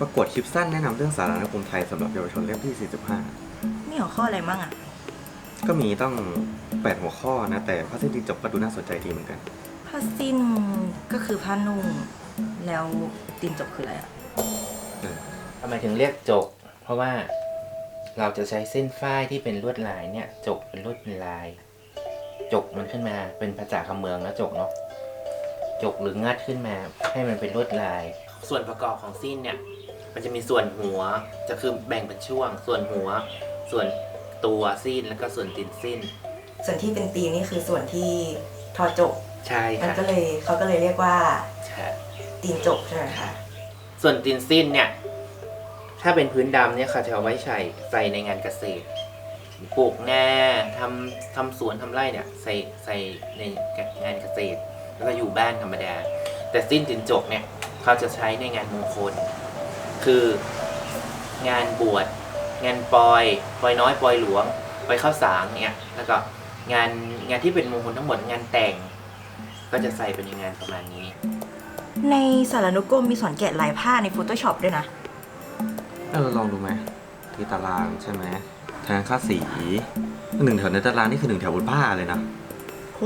ประกวดคลิปสั้นแนะนำเรื่องสารานุกรมไทยสำหรับเยาวชนเล่มที่ มีหัวข้ออะไรมั่งอะ 45 ก็มีต้อง 8 หัวข้อนะ แต่พระเส้นตีนจบก็ดูน่าสนใจดีเหมือนกัน ผ้าสิ้นก็คือผ้านุ่ง แล้วตีนจบคืออะไรอะ ทำไมถึงเรียกจก เพราะว่าเราจะใช้เส้นฝ้ายที่เป็นลวดลายเนี่ย จกเป็นลวดลาย จกมันขึ้นมาเป็นภาษาคำเมืองนะจกเนาะ จกหรืองัดขึ้นมาให้มันเป็นลวดลาย ส่วนประกอบของสิ้นเนี่ย มันจะมีส่วนหัวจะคือแบ่งเป็นช่วง ส่วนหัว ส่วนตัวสิ้นแล้วก็ส่วนตีนสิ้น ส่วนที่เป็นตีนนี่คือส่วนที่ทอจบใช่มันค่ะก็เลยเขาก็เลยเรียกว่าใช่ตีนจบใช่ไหมคะส่วนตีนสิ้นเนี่ย ถ้าเป็นพื้นดำเนี่ยเขาจะเอาไว้ใส่ใส่ในงานเกษตรปลูกนาทำทำสวนทำไร่เนี่ย ใส่ใส่ในงานเกษตร แล้วก็อยู่บ้านธรรมดา แต่สิ้นตินจกเนี่ยเขาจะใช้ในงานมงคล คืองานบวชงานปอยปอยน้อยปอยหลวงปอยข้าวสางเนี่ยแล้วก็งานงานที่เป็นมงคลทั้งหมดงานแต่ง ก็จะใส่เป็นในงานประมาณนี้ ในสารนุกรมมีสอนแกะลายผ้าใน Photoshop ด้วยนะ เออลองดูไหมที่ตารางใช่ไหมแทนค่าสีหนึ่งแถวในตารางนี่คือหนึ่งแถวบนผ้าเลยนะ โห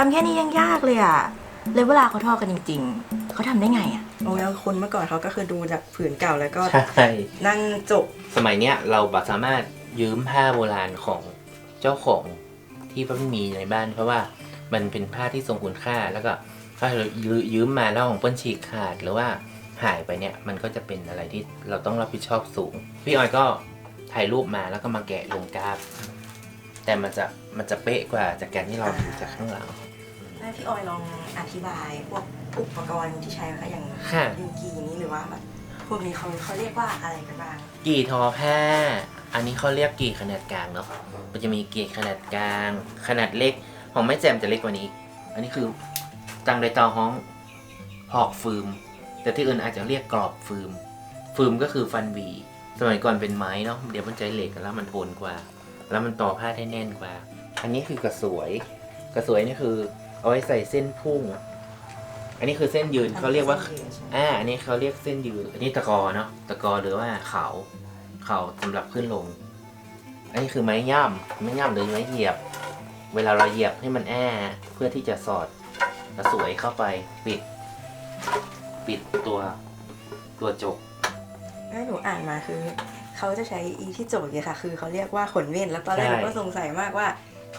ทำแค่นี้ยังยากเลยอะเลยเวลาเขาทอกันจริง ๆ เขาทำได้ไงอะโอ้แล้วคนเมื่อก่อนเขาก็คือดูจากผืนเก่าแล้วก็ ใช่นั่งจบสมัยเนี้ยเราแบบสามารถยืมผ้าโบราณของเจ้าของที่เพิ่งมีในบ้าน เพราะว่ามันเป็นผ้าที่ทรงคุณค่าแล้วก็ถ้าเรายืยืมมาแล้วของเปิ้ลฉีกขาดหรือว่าหายไปเนี่ยมันก็จะเป็นอะไรที่เราต้องรับผิดชอบสูง พี่ออยก็ถ่ายรูปมาแล้วก็มาแกะลงกราฟ แต่มันจะมันจะเป๊ะกว่าจากการที่เราดูจากข้างหลัง ให้พี่ออยลองอธิบายพวกอุปกรณ์ที่ใช้ไหมคะอย่างค่ะ ยูกีนี้หรือว่าแบบพวกนี้เขาเขาเรียกว่าอะไรกันบ้าง กี่ทอผ้า อันนี้เขาเรียกกี่ขนาดกลางเนาะ มันจะมีกี่ขนาดกลาง ขนาดเล็ก ของแม่แจมจะเล็กกว่านี้อีกอันนี้คือตังไดตอห้องหอกฟืม แต่ที่อื่นอาจจะเรียกกรอบฟืม ฟืมก็คือฟันหวี สมัยก่อนเป็นไม้เนาะ เดี๋ยวมันใจเหล็กแล้วมันทนกว่า แล้วมันต่อผ้าได้แน่นกว่า อันนี้คือกระสวย กระสวยนี่คือ เอาไว้ใส่เส้นพุ่ง อันนี้คือเส้นยืนเขาเรียกว่า อ่า อันนี้เขาเรียกเส้นยืน อันนี้ตะกอเนาะ ตะกอหรือว่าเขา เขาสำหรับขึ้นลง อันนี้คือไม้ย่ำไม้ย่ำหรือไม้เหยียบ เวลาเราเหยียบให้มันแอ้เพื่อที่จะสอดกระสวยเข้าไปปิด ปิดตัวตัวจกให้หนูอ่านมาคือ เขาจะใช้อีที่โจทย์เนี่ยค่ะ คือเขาเรียกว่าขนเม่นแล้วตอนแรกใช่หนูก็สงสัยมากว่า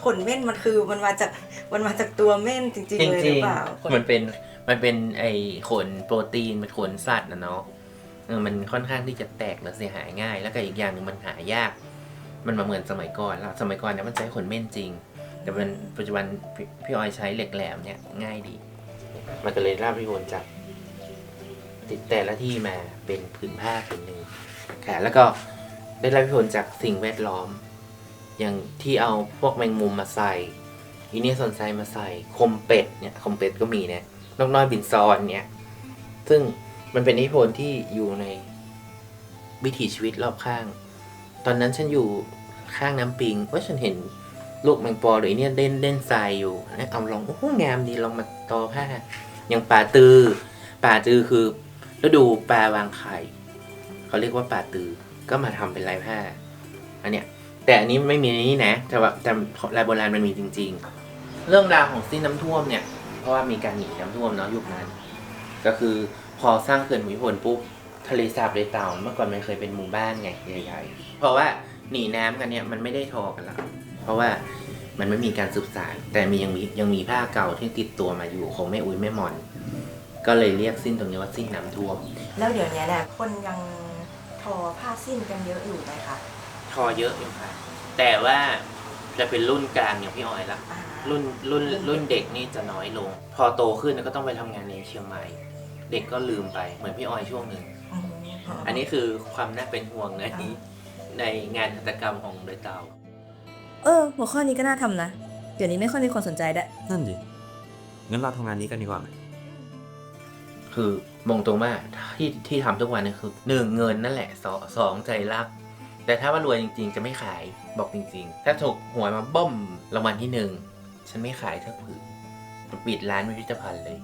ขนเม่นมันคือมันมาจากมันมาจากตัวเม่นจริงจๆเลยหริรืงอเปล่าๆมันเป็นมันเป็นไอขนโปรตีนเป็นขนสัตว์นะเนาะเออมันค่อนข้างที่จะแตกและเสียหายง่าย แล้วก็อีกอย่างหนึ่งมันหายาก มันมาเหมือนสมัยก่อนแล้วสมัยก่อนเนี่ยมันใช้ขนเม่นจริง แต่เป็นปัจจุบันพี่พี่ออยใช้เหล็กแหลมเนี่ยง่ายดี มันก็เลยราบริโอนจากติดแต่ละที่มาเป็นผืนผ้าผืนหนึ่งค่ะ แล้วก็ได้รับอิทธิพลจากสิ่งแวดล้อม อย่างที่เอาพวกแมงมุมมาใส่อีเนียสนไซมาใส่คมเป็ดเนี่ยคมเป็ดก็มีเนี่ยนกน้อยบินซอนเนี่ยซึ่งมันเป็นอิทธิพลที่อยู่ในวิถีชีวิตรอบข้าง ตอนนั้นฉันอยู่ข้างน้ำปิงว่าฉันเห็นลูกแมงปอหรือเนี่ยเล่นเล่นทรายอยู่นะเอาลองโอ้โหงามดีลองมาตอผ้าอย่างป่าตือ ป่าตือคือฤดูปลาวางไข่ เขาเรียกว่าป่าตือ ก็มาทำเป็นลายผ้า อันเนี้ย แต่อันนี้ไม่มีในนี้นะ แต่ว่าแต่ลายโบราณมันมีจริง ๆ เรื่องราวของสิ้นน้ำท่วมเนี่ย เพราะว่ามีการหนีน้ำท่วมเนาะยุคนั้น ก็คือพอสร้างเขื่อนภูมิพลปุ๊บทะเลสาบเลยเต่าเมื่อก่อนมันเคยเป็นหมู่บ้านไงใหญ่ๆ เพราะว่าหนีน้ำกันเนี่ยมันไม่ได้ทอกันแล้วเพราะว่ามันไม่มีการสืบสานแต่มียังมียังมีผ้าเก่าที่ติดตัวมาอยู่ของแม่อุ้ยแม่มอน ก็เลยเรียกสิ้นตรงนี้ว่าสิ้นน้ำท่วม แล้วเดี๋ยวนี้เนี่ยคนยัง ทอผ้าสิ้นกันเยอะอยู่ไหมคะทอเยอะอยู่ค่ะ แต่ว่าจะเป็นรุ่นกลางอย่างพี่ออยละอ่ารุ่นรุ่นรุ่นเด็กนี่จะน้อยลง พอโตขึ้นก็ต้องไปทำงานในเชียงใหม่ เด็กก็ลืมไปเหมือนพี่ออยช่วงหนึ่งอืมอันนี้คือความน่าเป็นห่วงในในงานหัตถกรรมของโดยเตา เออ หัวข้อนี้ก็น่าทำนะ เดี๋ยวนี้ไม่ค่อยมีคนสนใจด้วย นั่นดิงั้นเราทำงานนี้กันดีกว่า คือมองตรงว่าที่ที่ทำทุกวันนี่คือหนึ่งเงินนั่นแหละสองสองใจรัก แต่ถ้าว่ารวยจริง ๆ จะไม่ขายบอกจริง ๆ ถ้าถูกหวยมาบ่มรางวัลที่หนึ่งฉันไม่ขายถ้าผือปิดร้านพิพิธภัณฑ์เลย